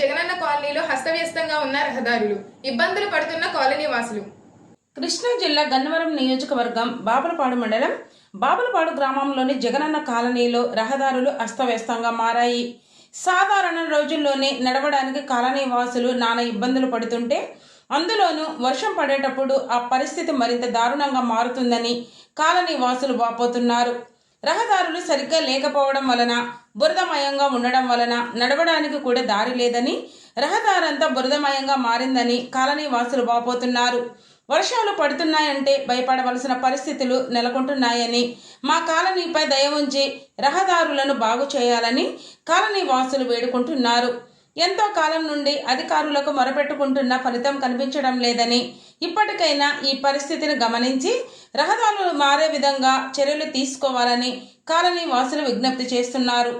జగనన్న కాలనీలో హస్తవ్యస్తంగా ఉన్న రహదారులు ఇబ్బందులు పడుతున్న కాలనీ వాసులు కృష్ణా జిల్లా గన్నవరం నియోజకవర్గం బాపలపాడు మండలం బాపలపాడు గ్రామంలోని జగనన్న కాలనీలో రహదారులు అస్తవ్యస్తంగా మారాయి. సాధారణ రోజుల్లోనే నడవడానికి కాలనీ వాసులు నానా ఇబ్బందులు పడుతుంటే అందులోనూ వర్షం పడేటప్పుడు ఆ పరిస్థితి మరింత దారుణంగా మారుతుందని కాలనీ వాసులు వాపోతున్నారు. రహదారులు సరిగ్గా లేకపోవడం వలన బురదమయంగా ఉండడం వలన నడవడానికి కూడా దారి లేదని రహదారంతా బురదమయంగా మారిందని కాలనీ వాసులు బాపోతున్నారు వర్షాలు పడుతున్నాయంటే భయపడవలసిన పరిస్థితులు నెలకొంటున్నాయని మా కాలనీపై దయ ఉంచి రహదారులను బాగు చేయాలని కాలనీ వాసులు వేడుకుంటున్నారు. ఎంతో కాలం నుండి అధికారులకు మొరపెట్టుకుంటున్న ఫలితం కనిపించడం లేదని ఇప్పటికైనా ఈ పరిస్థితిని గమనించి రహదారులు మారే విధంగా చర్యలు తీసుకోవాలని కాలనీ వాసులు విజ్ఞప్తి చేస్తున్నారు.